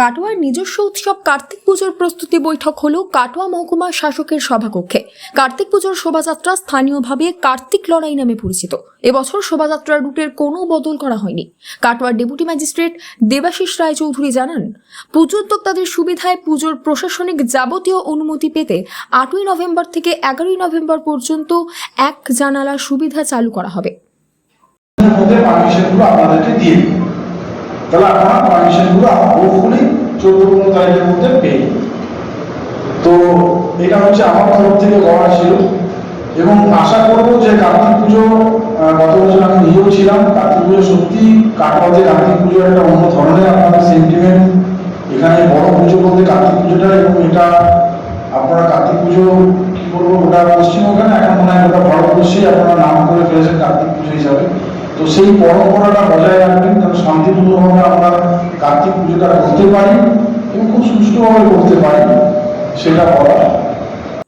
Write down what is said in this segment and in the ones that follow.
কাটোয়ার নিজস্ব উৎসব কার্তিক পুজোর প্রস্তুতি বৈঠক হলো কাটোয়া মহকুমা শাসকের সভাকক্ষে। কার্তিক পুজোর শোভাযাত্রা স্থানীয়ভাবে কার্তিক লড়াই নামে পরিচিত। এবছর শোভাযাত্রার রুটের কোনো বদল করা হয়নি। কাটোয়ার ডেপুটি ম্যাজিস্ট্রেট দেবাশিস রায়চৌধুরী জানান, পুজো উদ্যোক্তাদের সুবিধায় পুজোর প্রশাসনিক যাবতীয় অনুমতি পেতে আটই নভেম্বর থেকে এগারোই নভেম্বর পর্যন্ত এক জানালা সুবিধা চালু করা হবে। আপনাদেরকে দিয়ে তাহলে আপনারা পারমিশনগুলো হোপফুলি চোদ্দ পনেরো তারিখের মধ্যে পেয়ে। তো এটা হচ্ছে আমার তরফ থেকে বলা ছিল। এবং আশা করব যে কার্তিক পুজো গত বছর আমি নিজেও ছিলাম। কার্তিক পুজো সত্যি কাটোয়াতে কার্তিক পুজো একটা অন্য ধরনের আপনাদের সেন্টিমেন্ট এখানে বড় পুজো বলতে কার্তিক পুজোটা এবং এটা আপনারা কার্তিক পুজো কি বলব ওটা পশ্চিমবঙ্গে না, এখন মনে হয় ওটা ভারতবর্ষেই আপনারা নাম করে ফেলেছেন কার্তিক পুজো হিসাবে। তো সেই পরম্পরাটা বজায় রাখবেন যেন শান্তিপূর্ণভাবে আমরা কার্তিক পুজোটা করতে পারি এবং খুব সুষ্ঠুভাবে করতে পারি, সেটা বলা।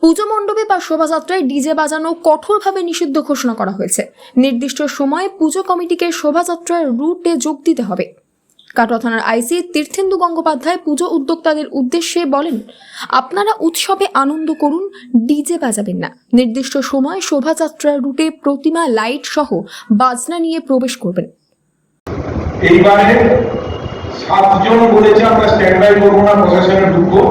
পুজো মণ্ডপে বা শোভাযাত্রায় ডিজে বাজানো কঠোরভাবে নিষিদ্ধ ঘোষণা করা হয়েছে। নির্দিষ্ট সময়ে পুজো কমিটিকে শোভাযাত্রার রুটে যোগ দিতে হবে। কাটোয়া থানার আইসি তীর্থেন্দু গঙ্গোপাধ্যায় পুজো উদ্যোক্তাদের উদ্দেশ্যে বলেন, আপনারা উৎসবে আনন্দ করুন, ডিজে বাজাবেন না। নির্দিষ্ট সময় শোভাযাত্রার রুটে প্রতিমা, লাইট সহ বাজনা নিয়ে প্রবেশ করবেন। এইবারে সাতজন বলেছে, আমরা স্ট্যান্ড বাই করব না প্রশাসনে ঢুকবো।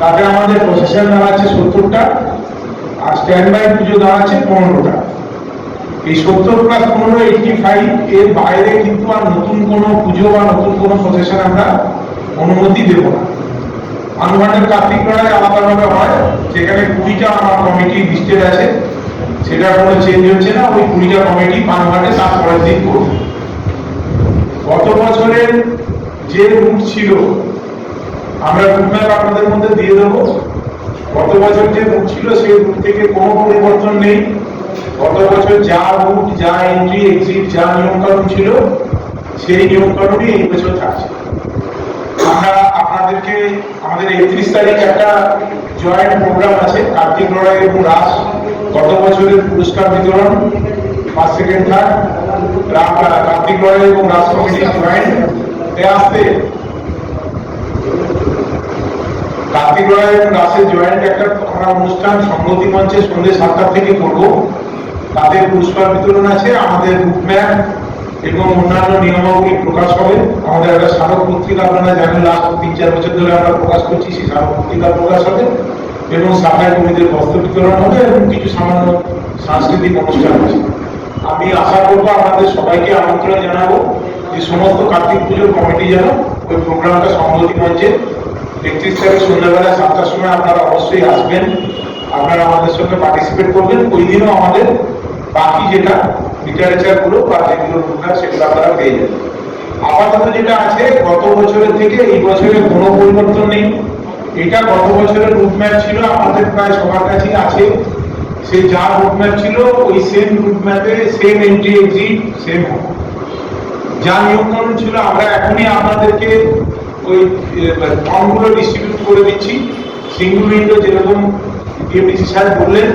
তাতে আমাদের প্রশাসন দাঁড়াচ্ছে সত্তরটা, আর স্ট্যান্ড বাই পুজো দাঁড়াচ্ছে পনেরোটা। এই সত্তর প্লাস পনেরো এইটটি ফাইভ এর বাইরে কিন্তু আর নতুন কোনো পুজো বা নতুন কোনো প্রশাসন আমরা অনুমতি দেব না। আনুমানের কার্তিক লড়াই আলাদাভাবে হয় সেখানে কুড়িটা আমার কমিটি লিস্টেড আছে। সেটা কোনো চেঞ্জ হচ্ছে না, ওই কুড়িটা কমিটি পানঘাটে তার পরের দিন করবে গত বছরের যে রুট ছিল, আমরা রুট ম্যাপ আপনাদের মধ্যে দিয়ে দেবো। গত বছর যে রুট ছিল, সেই রুট থেকে কোনো পরিবর্তন নেই। গত বছর যা রুট যা এন্ট্রি এক্সিট যা নিয়মকানুন ছিল, সেই নিয়মকানুনই এই বছর থাকছে। আমরা আপনাদেরকে, আমাদের একত্রিশ তারিখ একটা জয়েন্ট প্রোগ্রাম আছে, কার্তিক লড়াই এবং রাস। গত বছরের পুরস্কার বিতরণ ফার্স্ট সেকেন্ড থার্ড কার্তিক লড়াই এবং রাস কমিটি জয়েন্ট আসতে কার্তিক এবং রাসের জয়েন্ট একটা আমরা অনুষ্ঠান সংগতি মঞ্চে সন্ধ্যে সাতটা থেকে করব। তাদের পুরস্কার বিতরণ আছে, আমাদের রুটম্যাপ এবং অন্যান্য নিয়মাবলী প্রকাশ হবে। আমাদের একটা স্মারক পত্রিকা আপনারা জানেন, লাস্ট তিন চার বছর ধরে আমরা প্রকাশ করছি, সেই স্মারক পত্রিকা প্রকাশ হবে এবং সাফাই কর্মীদের বস্ত্র বিতরণ হবে এবং কিছু সামান্য সাংস্কৃতিক অনুষ্ঠান আছে। আমি আশা করব আপনাদের সবাইকে আমন্ত্রণ জানাব যে সমস্ত কার্তিক পুজোর কমিটি যেন ওই প্রোগ্রামটা সংগতি মঞ্চে একত্রিশ তারিখ সন্ধ্যাবেলা সাতটার সময় আপনারা অবশ্যই আসবেন। আপনারা আমাদের সঙ্গে পার্টিসিপেট করবেন। ওই দিনও আমাদের বাকি যেটা লিটারেচারগুলো বা যেগুলো প্রোগ্রাম সেগুলো আপনারা পেয়ে যাবেন। আপাতত যেটা আছে, গত বছরের থেকে এই বছরে কোনো পরিবর্তন নেই। এটা গত বছরের রুটম্যাপ ছিল, আমাদের প্রায় সবার কাছেই আছে। সেই যা রুটম্যাপ ছিল, ওই সেম রুটম্যাপে সেম এন্ট্রি এক্সিট সেম যা নিয়ম কানুন ছিল, আমরা এখনই আপনাদেরকে ওই ফর্মগুলো ডিস্ট্রিবিউট করে দিচ্ছি। সিঙ্গল উইন্ডো যেরকম ডিএমডিসি স্যার বললেন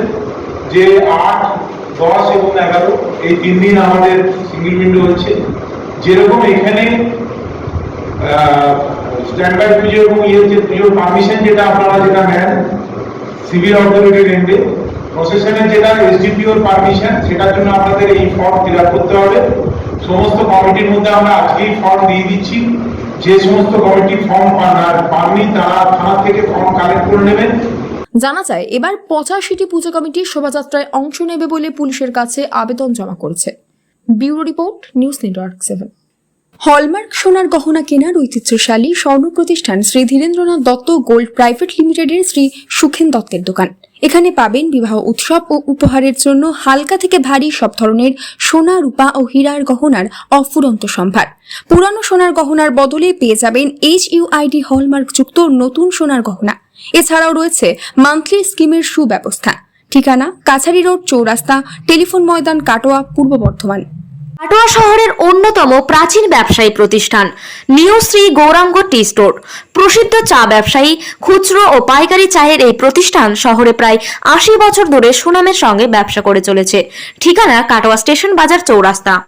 যে আট দশ এবং এগারো, এই তিন দিন আমাদের সিঙ্গল উইন্ডো হচ্ছে। যেরকম এখানে স্ট্যান্ড বাই পুজো এবং ইয়ে যে পুজোর পারমিশন যেটা আপনারা যেটা নেন সিভিল অথরিটির এন্ডে প্রশাসনের যেটা এসডিপিওর পারমিশন সেটার জন্য আপনাদের এই ফর্ম ফিল করতে হবে। সমস্ত কমিটির মধ্যে আমরা আজকেই ফর্ম দিয়ে দিচ্ছি। যে সমস্ত কমিটি ফর্ম পান পাননি, তারা থানা থেকে ফর্ম কালেক্ট করে নেবেন। জানা যায়, এবার পঁচাশিটি পুজো কমিটি শোভাযাত্রায় অংশ নেবে বলে পুলিশের কাছে আবেদন জমা করেছে। Bureau report, news network seven. Hallmark সোনার গহনা কেনার ঐতিহ্যশালী স্বর্ণ প্রতিষ্ঠান শ্রী ধীরেন্দ্রনাথ দত্ত গোল্ড প্রাইভেট লিমিটেডের শ্রী সুখেন দত্তের দোকান। এখানে পাবেন বিবাহ উৎসব ও উপহারের জন্য হালকা থেকে ভারী সব ধরনের সোনা, রূপা ও হীরার গহনার অফুরন্ত সম্ভার। পুরানো সোনার গহনার বদলে পেয়ে যাবেন এইচ ইউআইডি হলমার্ক যুক্ত নতুন সোনার গহনা। এছাড়াও রয়েছে মান্থলি স্কিমের সুব্যবস্থা। ঠিকানা কাছারি রোড চৌরাস্তা, টেলিফোন ময়দান, কাটোয়া, পূর্ব বর্ধমান। কাটোয়া শহরের অন্যতম প্রাচীন ব্যবসায়ী প্রতিষ্ঠান new Shri Gouranga tea store. প্রসিদ্ধ চা ব্যবসায়ী, খুচরো ও পাইকারি চায়ের এই প্রতিষ্ঠান শহরে প্রায় আশি বছর ধরে সুনামের সঙ্গে ব্যবসা করে চলেছে। ঠিকানা কাটোয়া স্টেশন বাজার চৌরাস্তা।